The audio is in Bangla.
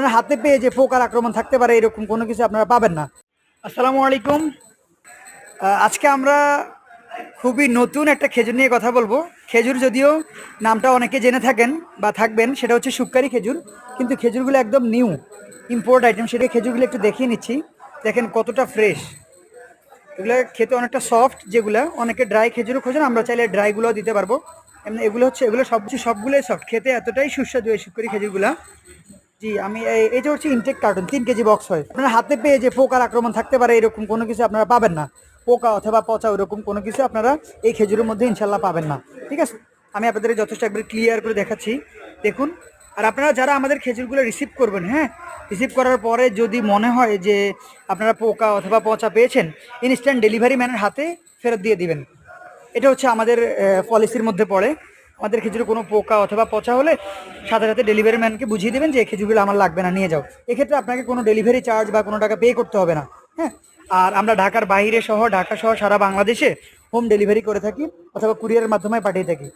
আপনার হাতে পেয়ে যে পোকার আক্রমণ থাকতে পারে, এরকম কোনো কিছু আপনারা পাবেন না। আসসালামু আলাইকুম। আজকে আমরা খুবই নতুন একটা খেজুর নিয়ে কথা বলব। খেজুর যদিও নামটা অনেকে জেনে থাকেন বা থাকবেন, সেটা হচ্ছে সুক্কারি খেজুর। কিন্তু খেজুরগুলো একদম নিউ ইম্পোর্ট আইটেম সেটা খেজুরগুলো একটু দেখিয়ে নিচ্ছি। দেখেন কতটা ফ্রেশ এগুলো খেতে অনেকটা সফট যেগুলো অনেকে ড্রাই খেজুরও খোঁজেন, আমরা চাইলে ড্রাইগুলোও দিতে পারব। এমনি এগুলো হচ্ছে, এগুলো সবচেয়ে সবগুলোই সফট খেতে এতটাই সুস্বাদু এই শুকরি খেজুরগুলা। জি, আমি যে হচ্ছে ইনটেক কার্টুন তিন কেজি বক্স হয়। আপনার হাতে পেয়ে যে পোকার আক্রমণ থাকতে পারে, এরকম কোনো কিছু আপনারা পাবেন না। পোকা অথবা পচা, ওরকম কোনো কিছু আপনারা এই খেজুরের মধ্যে ইনশাল্লাহ পাবেন না। ঠিক আছে? আমি আপনাদের যথেষ্ট একবার ক্লিয়ার করে দেখাচ্ছি। দেখুন, আর আপনারা যারা আমাদের খেজুরগুলো রিসিভ করবেন হ্যাঁ? রিসিভ করার পরে যদি মনে হয় যে আপনারা পোকা অথবা পচা পেয়েছেন ইনস্ট্যান্ট ডেলিভারি ম্যানের হাতে ফেরত দিয়ে দিবেন। এটা হচ্ছে আমাদের পলিসির মধ্যে পড়ে। আমাদের খেজুরে কোনো পোকা অথবা পচা হলে সাথে সাথে ডেলিভারি ম্যানকে বুঝিয়ে দেবেন যে খেজুরগুলো আমার লাগবে না, নিয়ে যাও। এক্ষেত্রে আপনাকে কোনো ডেলিভারি চার্জ বা কোনো টাকা পে করতে হবে না হ্যাঁ? আর আমরা ঢাকার বাইরে সহ, ঢাকা সহ সারা বাংলাদেশে হোম ডেলিভারি করে থাকি অথবা কুরিয়ারের মাধ্যমে পাঠিয়ে থাকি।